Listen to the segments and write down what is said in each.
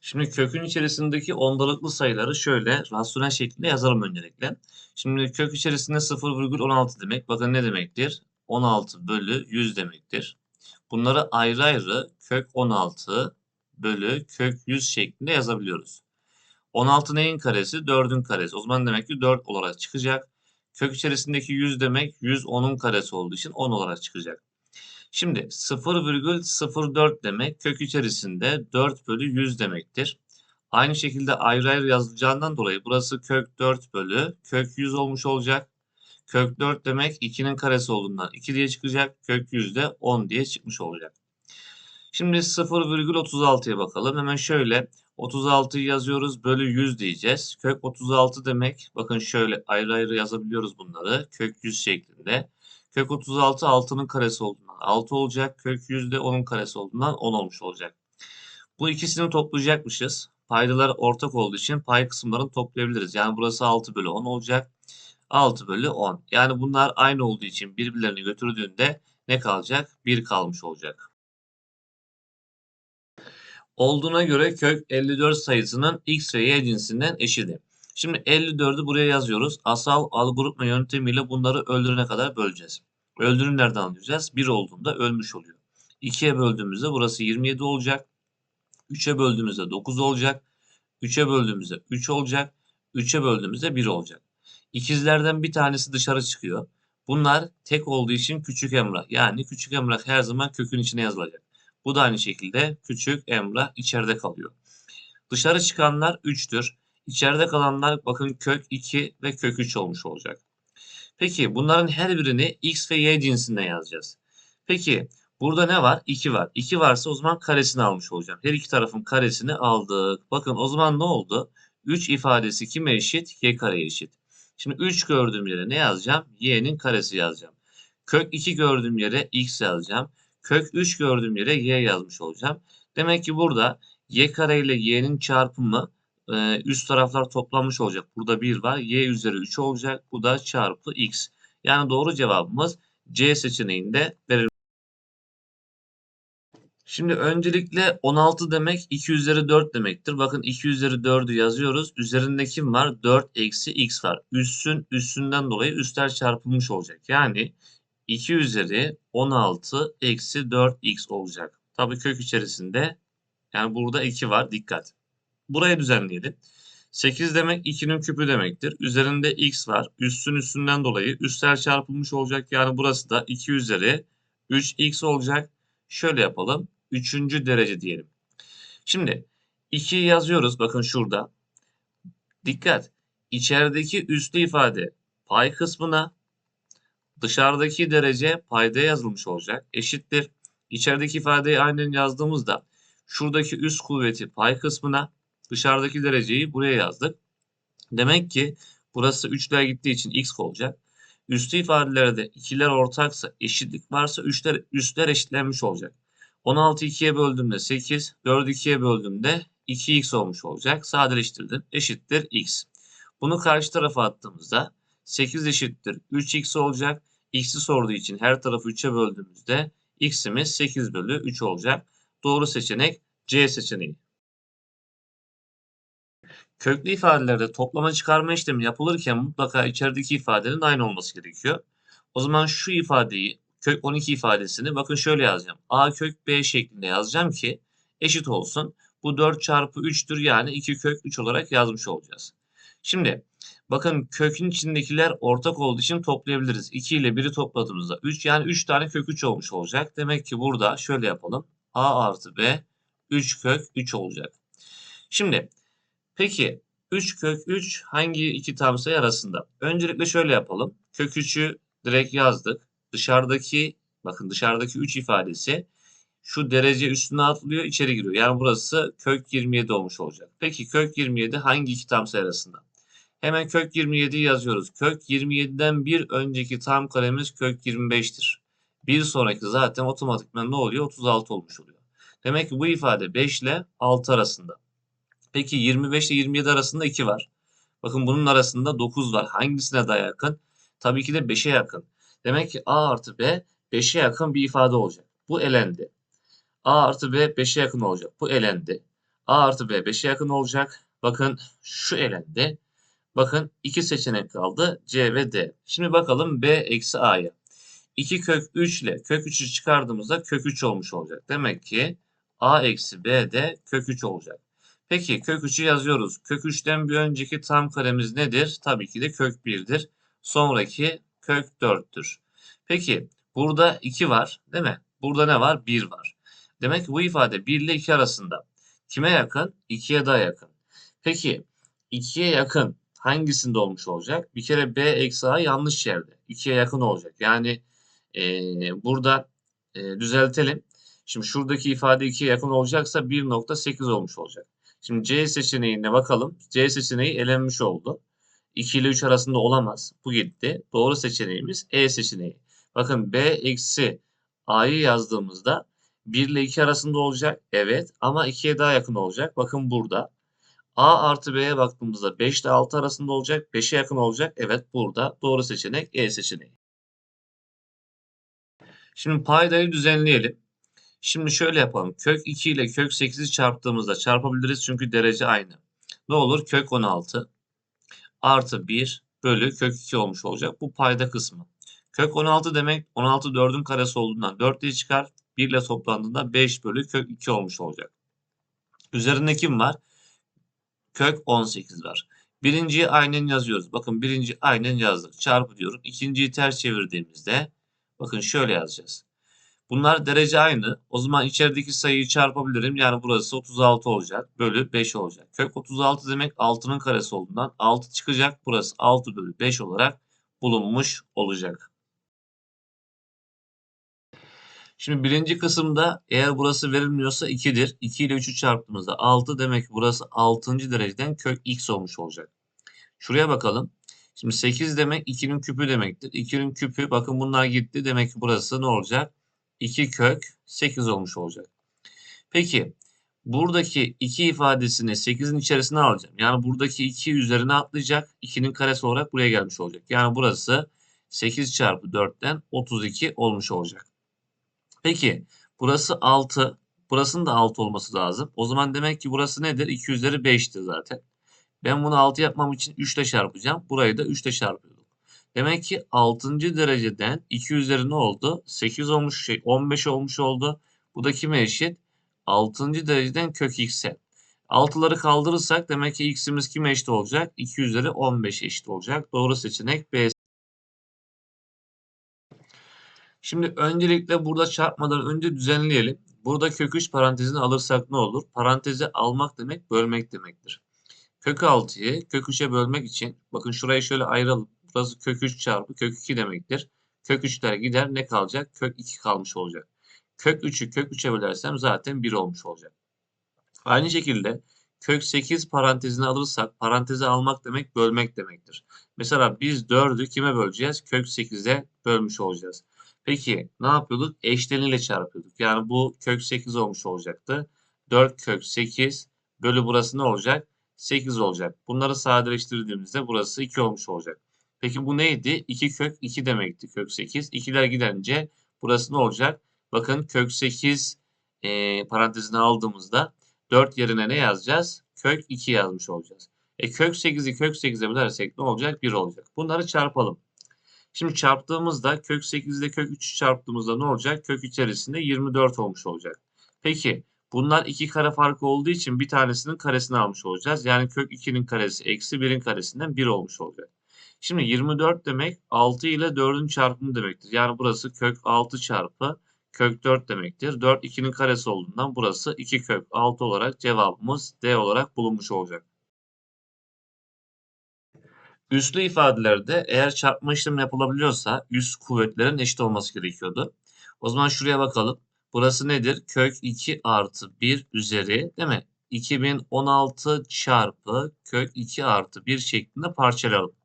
Şimdi kökün içerisindeki ondalıklı sayıları şöyle rasyonel şekilde yazalım öncelikle. Şimdi kök içerisinde 0,16 demek. Bakın ne demektir? 16 bölü 100 demektir. Bunları ayrı ayrı kök 16 bölü kök 100 şeklinde yazabiliyoruz. 16 neyin karesi? 4'ün karesi. O zaman demek ki 4 olarak çıkacak. Kök içerisindeki 100 demek 100 10'un karesi olduğu için 10 olarak çıkacak. Şimdi 0,04 demek kök içerisinde 4 bölü 100 demektir. Aynı şekilde ayrı ayrı yazılacağından dolayı burası kök 4 bölü kök 100 olmuş olacak. Kök 4 demek 2'nin karesi olduğundan 2 diye çıkacak. Kök 100 de 10 diye çıkmış olacak. Şimdi 0,36'ya bakalım. Hemen şöyle 36'yı yazıyoruz bölü 100 diyeceğiz. Kök 36 demek bakın şöyle ayrı ayrı yazabiliyoruz bunları. Kök 100 şeklinde. Kök 36 6'nın karesi olduğundan 6 olacak. Kök 100 de 10'un karesi olduğundan 10 olmuş olacak. Bu ikisini toplayacakmışız. Paydalar ortak olduğu için pay kısımlarını toplayabiliriz. Yani burası 6 bölü 10 olacak. 6 bölü 10. Yani bunlar aynı olduğu için birbirlerini götürdüğünde ne kalacak? 1 kalmış olacak. Olduğuna göre kök 54 sayısının x ve y cinsinden eşidi. Şimdi 54'ü buraya yazıyoruz. Asal algoritma yöntemiyle bunları öldürene kadar böleceğiz. Öldürün nereden anlayacağız? 1 olduğunda ölmüş oluyor. 2'ye böldüğümüzde burası 27 olacak. 3'e böldüğümüzde 9 olacak. 3'e böldüğümüzde 3 olacak. 3'e böldüğümüzde 1 olacak. İkizlerden bir tanesi dışarı çıkıyor. Bunlar tek olduğu için küçük emrah. Yani küçük emrah her zaman kökün içine yazılacak. Bu da aynı şekilde küçük emrah içeride kalıyor. Dışarı çıkanlar 3'tür. İçeride kalanlar bakın kök 2 ve kök 3 olmuş olacak. Peki bunların her birini x ve y cinsinden yazacağız. Peki burada ne var? 2 var. 2 varsa o zaman karesini almış olacağım. Her iki tarafın karesini aldık. Bakın o zaman ne oldu? 3 ifadesi kime eşit? y kareye eşit. Şimdi 3 gördüğüm yere ne yazacağım? y'nin karesi yazacağım. Kök 2 gördüğüm yere x yazacağım. Kök 3 gördüğüm yere y yazmış olacağım. Demek ki burada y kare ile y'nin çarpımı e, üst taraflar toplanmış olacak. Burada 1 var. y üzeri 3 olacak. Bu da çarpı x. Yani doğru cevabımız C seçeneğinde verilmiş. Şimdi öncelikle 16 demek 2 üzeri 4 demektir. Bakın 2 üzeri 4'ü yazıyoruz. Üzerinde kim var? 4 eksi x var. Üssün üstünden dolayı üstler çarpılmış olacak. Yani 2 üzeri 16 eksi 4x olacak. Tabii kök içerisinde yani burada 2 var. Dikkat. Buraya düzenleyelim. 8 demek 2'nin küpü demektir. Üzerinde x var. Üstün üstünden dolayı üstler çarpılmış olacak. Yani burası da 2 üzeri 3x olacak. Şöyle yapalım. 3. derece diyelim. Şimdi 2'yi yazıyoruz. Bakın şurada. Dikkat. İçerideki üslü ifade pay kısmına dışarıdaki derece payda yazılmış olacak. Eşittir. İçerideki ifadeyi aynen yazdığımızda şuradaki üst kuvveti pay kısmına dışarıdaki dereceyi buraya yazdık. Demek ki burası 3'ler gittiği için x olacak. Üstü ifadelerde ikiler ortaksa eşitlik varsa üçler, üstler eşitlenmiş olacak. 16 2'ye böldüğümde 8, 4'ü 2'ye böldüğümde 2x olmuş olacak. Sadeleştirdim. Eşittir x. Bunu karşı tarafa attığımızda 8 eşittir 3x olacak. X'i sorduğu için her tarafı 3'e böldüğümüzde x'imiz 8 bölü 3 olacak. Doğru seçenek C seçeneği. Köklü ifadelerde toplama çıkarma işlemi yapılırken mutlaka içerideki ifadenin aynı olması gerekiyor. O zaman şu ifadeyi kök 12 ifadesini bakın şöyle yazacağım. A kök B şeklinde yazacağım ki eşit olsun. Bu 4 çarpı 3'tür yani 2 kök 3 olarak yazmış olacağız. Şimdi bakın kökün içindekiler ortak olduğu için toplayabiliriz. 2 ile 1'i topladığımızda 3 yani 3 tane kök 3 olmuş olacak. Demek ki burada şöyle yapalım. A artı B 3 kök 3 olacak. Şimdi peki 3 kök 3 hangi iki tam sayı arasında? Öncelikle şöyle yapalım. Kök 3'ü direkt yazdık. Dışarıdaki bakın dışarıdaki 3 ifadesi şu derece üstüne atlıyor içeri giriyor. Yani burası kök 27 olmuş olacak. Peki kök 27 hangi iki tam sayı arasında? Hemen kök 27'yi yazıyoruz. Kök 27'den bir önceki tam karemiz kök 25'tir. Bir sonraki zaten otomatikman ne oluyor? 36 olmuş oluyor. Demek ki bu ifade 5 ile 6 arasında. Peki 25 ile 27 arasında 2 var. Bakın bunun arasında 9 var. Hangisine daha yakın? Tabii ki de 5'e yakın. Demek ki A artı B 5'e yakın bir ifade olacak. Bu elendi. A artı B 5'e yakın olacak. Bu elendi. A artı B 5'e yakın olacak. Bakın şu elendi. Bakın iki seçenek kaldı. C ve D. Şimdi bakalım B eksi A'ya. 2 kök 3 ile kök 3'ü çıkardığımızda kök 3 olmuş olacak. Demek ki A eksi B de kök 3 olacak. Peki kök 3'ü yazıyoruz. Kök 3'ten bir önceki tam karemiz nedir? Tabii ki de kök 1'dir. Sonraki kök 4'tür. Peki burada 2 var değil mi? Burada ne var? 1 var. Demek ki bu ifade 1 ile 2 arasında. Kime yakın? 2'ye daha yakın. Peki 2'ye yakın hangisinde olmuş olacak? Bir kere B eksi A yanlış yerde. 2'ye yakın olacak. Yani e, burada e, düzeltelim. Şimdi şuradaki ifade 2'ye yakın olacaksa 1.8 olmuş olacak. Şimdi C seçeneğine bakalım. C seçeneği elenmiş oldu. 2 ile 3 arasında olamaz. Bu gitti. Doğru seçeneğimiz E seçeneği. Bakın B eksi A'yı yazdığımızda 1 ile 2 arasında olacak. Evet ama 2'ye daha yakın olacak. Bakın burada. A artı B'ye baktığımızda 5 ile 6 arasında olacak. 5'e yakın olacak. Evet burada. Doğru seçenek E seçeneği. Şimdi paydayı düzenleyelim. Şimdi şöyle yapalım. Kök 2 ile kök 8'i çarptığımızda çarpabiliriz çünkü derece aynı. Ne olur? Kök 16 artı 1 bölü kök 2 olmuş olacak. Bu payda kısmı. Kök 16 demek 16 4'ün karesi olduğundan 4 diye çıkar. 1 ile toplandığında 5 bölü kök 2 olmuş olacak. Üzerinde kim var? Kök 18 var. Birinciyi aynen yazıyoruz. Bakın birinci aynen yazdık. Çarpı diyorum. İkinciyi ters çevirdiğimizde bakın şöyle yazacağız. Bunlar derece aynı. O zaman içerideki sayıyı çarpabilirim. Yani burası 36 olacak. Bölü 5 olacak. Kök 36 demek 6'nın karesi olduğundan 6 çıkacak. Burası 6 bölü 5 olarak bulunmuş olacak. Şimdi birinci kısımda eğer burası verilmiyorsa 2'dir. 2 ile 3'ü çarptığımızda 6 demek ki burası 6. dereceden kök x olmuş olacak. Şuraya bakalım. Şimdi 8 demek 2'nin küpü demektir. 2'nin küpü bakın bunlar gitti. Demek ki burası ne olacak? 2 kök 8 olmuş olacak. Peki buradaki 2 ifadesini 8'in içerisine alacağım. Yani buradaki 2 üzerine atlayacak. 2'nin karesi olarak buraya gelmiş olacak. Yani burası 8 çarpı 4'ten 32 olmuş olacak. Peki burası 6. Burasının da 6 olması lazım. O zaman demek ki burası nedir? 2 üzeri 5'tir zaten. Ben bunu 6 yapmam için 3 ile çarpacağım. Burayı da 3 ile çarpıyordum. Demek ki 6. dereceden 2 üzeri ne oldu? 8 olmuş şey 15 olmuş oldu. Bu da kime eşit? 6. dereceden kök x'e. 6'ları kaldırırsak demek ki x'imiz kime eşit olacak? 2 üzeri 15 eşit olacak. Doğru seçenek B. Şimdi öncelikle burada çarpmadan önce düzenleyelim. Burada kök 3 parantezini alırsak ne olur? Parantezi almak demek bölmek demektir. Kök 6'yı kök 3'e bölmek için bakın şurayı şöyle ayıralım. Burası kök 3 çarpı kök 2 demektir. Kök 3'ler gider ne kalacak? Kök 2 kalmış olacak. Kök 3'ü kök 3'e bölersem zaten 1 olmuş olacak. Aynı şekilde kök 8 parantezini alırsak parantezi almak demek bölmek demektir. Mesela biz 4'ü kime böleceğiz? Kök 8'e bölmüş olacağız. Peki ne yapıyorduk? Eşleniyle çarpıyorduk. Yani bu kök 8 olmuş olacaktı. 4 kök 8 bölü burası ne olacak? 8 olacak. Bunları sadeleştirdiğimizde burası 2 olmuş olacak. Peki bu neydi? 2 kök 2 demekti kök 8. 2'ler gidince burası ne olacak? Bakın kök 8 e, parantezine aldığımızda 4 yerine ne yazacağız? Kök 2 yazmış olacağız. E kök 8'i kök 8'e bölersek ne olacak? 1 olacak. Bunları çarpalım. Şimdi çarptığımızda kök 8 ile kök 3'ü çarptığımızda ne olacak? Kök içerisinde 24 olmuş olacak. Peki bunlar iki kare farkı olduğu için bir tanesinin karesini almış olacağız. Yani kök 2'nin karesi eksi 1'in karesinden 1 olmuş olacak. Şimdi 24 demek 6 ile 4'ün çarpımı demektir. Yani burası kök 6 çarpı kök 4 demektir. 4 2'nin karesi olduğundan burası 2 kök 6 olarak cevabımız D olarak bulunmuş olacak. Üslü ifadelerde eğer çarpma işlemi yapılabiliyorsa üst kuvvetlerin eşit olması gerekiyordu. O zaman şuraya bakalım. Burası nedir? Kök 2 artı 1 üzeri değil mi? 2016 çarpı kök 2 artı 1 şeklinde parçalayalım.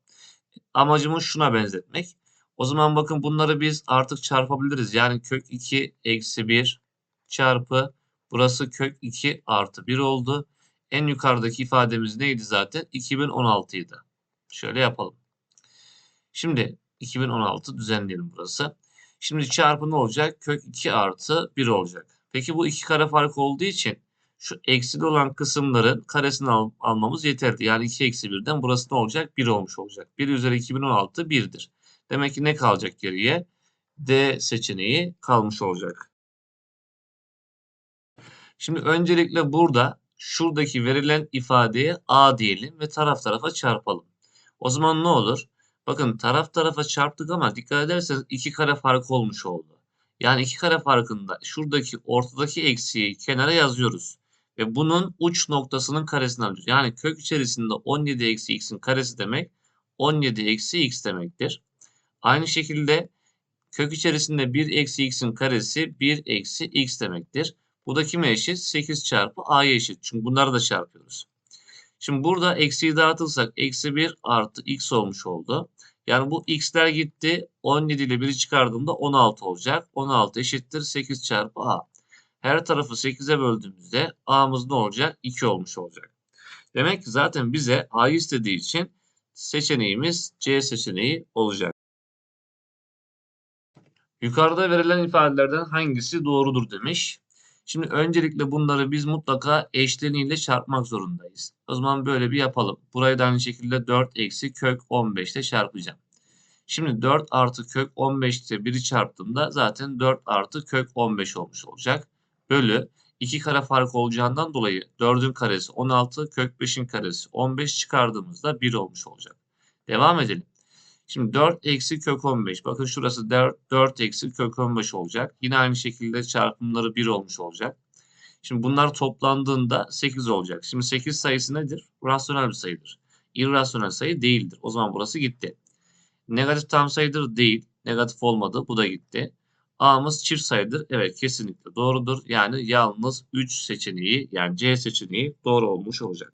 Amacımız şuna benzetmek. O zaman bakın bunları biz artık çarpabiliriz. Yani kök 2 eksi 1 çarpı burası kök 2 artı 1 oldu. En yukarıdaki ifademiz neydi zaten? 2016 idi. Şöyle yapalım. Şimdi 2016 düzenleyelim burası. Şimdi çarpı ne olacak? Kök 2 artı 1 olacak. Peki bu iki kare fark olduğu için şu eksili olan kısımların karesini al- almamız yeterli. Yani 2 eksi 1'den burası ne olacak? 1 olmuş olacak. 1 üzeri 2016 1'dir. Demek ki ne kalacak geriye? D seçeneği kalmış olacak. Şimdi öncelikle burada şuradaki verilen ifadeye A diyelim ve taraf tarafa çarpalım. O zaman ne olur? Bakın taraf tarafa çarptık ama dikkat ederseniz iki kare fark olmuş oldu. Yani iki kare farkında şuradaki ortadaki eksiği kenara yazıyoruz. Ve bunun uç noktasının karesini alıyoruz. Yani kök içerisinde 17 eksi x'in karesi demek 17 eksi x demektir. Aynı şekilde kök içerisinde 1 eksi x'in karesi 1 eksi x demektir. Bu da kime eşit? 8 çarpı a'ya eşit. Çünkü bunları da çarpıyoruz. Şimdi burada eksiyi dağıtırsak eksi 1 artı x olmuş oldu. Yani bu x'ler gitti. 17 ile 1'i çıkardığımda 16 olacak. 16 eşittir 8 çarpı a. Her tarafı 8'e böldüğümüzde a'mız ne olacak? 2 olmuş olacak. Demek ki zaten bize a'yı istediği için seçeneğimiz C seçeneği olacak. Yukarıda verilen ifadelerden hangisi doğrudur demiş. Şimdi öncelikle bunları biz mutlaka eşleniğiyle çarpmak zorundayız. O zaman böyle bir yapalım. Burayı da aynı şekilde 4 eksi kök 15 ile çarpacağım. Şimdi 4 artı kök 15 ile 1'i çarptığımda zaten 4 artı kök 15 olmuş olacak. Bölü 2 kare fark olacağından dolayı 4'ün karesi 16, kök 5'in karesi 15 çıkardığımızda 1 olmuş olacak. Devam edelim. Şimdi 4 eksi kök 15. Bakın şurası 4, 4 eksi kök 15 olacak. Yine aynı şekilde çarpımları 1 olmuş olacak. Şimdi bunlar toplandığında 8 olacak. Şimdi 8 sayısı nedir? Rasyonel bir sayıdır. İrrasyonel sayı değildir. O zaman burası gitti. Negatif tam sayıdır değil. Negatif olmadı. Bu da gitti. A'mız çift sayıdır. Evet kesinlikle doğrudur. Yani yalnız 3 seçeneği yani C seçeneği doğru olmuş olacak.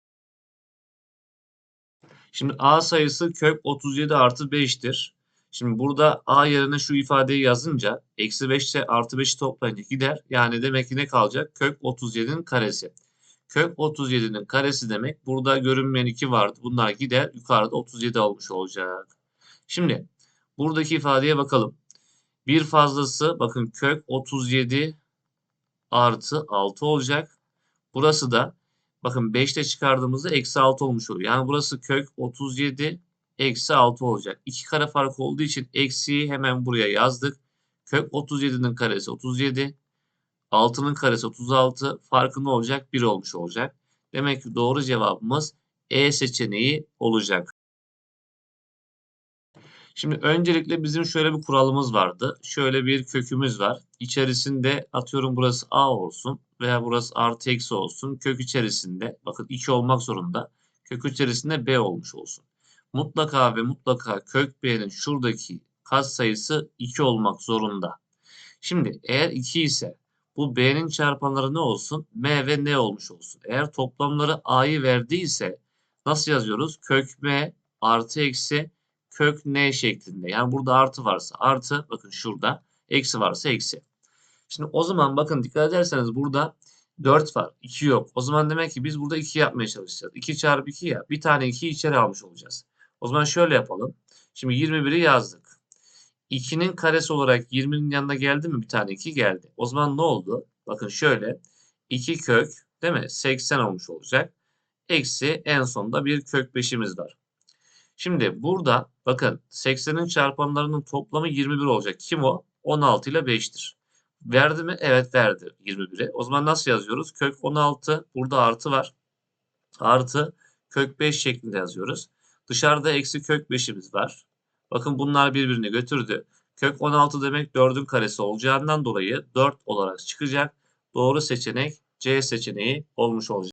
Şimdi A sayısı kök 37 artı 5'tir. Şimdi burada A yerine şu ifadeyi yazınca eksi 5 ile artı 5'i toplayınca gider. Yani demek ki ne kalacak? Kök 37'nin karesi. Kök 37'nin karesi demek. Burada görünmeyen 2 vardı. Bunlar gider. Yukarıda 37 olmuş olacak. Şimdi buradaki ifadeye bakalım. Bir fazlası bakın kök 37 artı 6 olacak. Burası da bakın 5 ile çıkardığımızda eksi 6 olmuş oluyor. Yani burası kök 37 eksi 6 olacak. İki kare fark olduğu için eksiği hemen buraya yazdık. Kök 37'nin karesi 37. 6'nın karesi 36. Farkı ne olacak? 1 olmuş olacak. Demek ki doğru cevabımız E seçeneği olacak. Şimdi öncelikle bizim şöyle bir kuralımız vardı. Şöyle bir kökümüz var. İçerisinde atıyorum burası A olsun veya burası artı eksi olsun. Kök içerisinde bakın 2 olmak zorunda. Kök içerisinde B olmuş olsun. Mutlaka ve mutlaka kök B'nin şuradaki katsayısı 2 olmak zorunda. Şimdi eğer 2 ise bu B'nin çarpanları ne olsun? M ve N olmuş olsun. Eğer toplamları A'yı verdiyse nasıl yazıyoruz? Kök M artı eksi kök n şeklinde. Yani burada artı varsa artı bakın şurada eksi varsa eksi. Şimdi o zaman bakın dikkat ederseniz burada 4 var. 2 yok. O zaman demek ki biz burada 2 yapmaya çalışacağız. 2 çarpı 2 ya. Bir tane 2 içeri almış olacağız. O zaman şöyle yapalım. Şimdi 21'i yazdık. 2'nin karesi olarak 20'nin yanına geldi mi? Bir tane 2 geldi. O zaman ne oldu? Bakın şöyle. 2 kök değil mi? 80 olmuş olacak. Eksi en sonunda bir kök 5'imiz var. Şimdi burada bakın 80'in çarpanlarının toplamı 21 olacak. Kim o? 16 ile 5'tir. Verdi mi? Evet verdi 21'i. O zaman nasıl yazıyoruz? Kök 16 burada artı var. Artı kök 5 şeklinde yazıyoruz. Dışarıda eksi kök 5'imiz var. Bakın bunlar birbirini götürdü. Kök 16 demek 4'ün karesi olacağından dolayı 4 olarak çıkacak. Doğru seçenek C seçeneği olmuş olacak.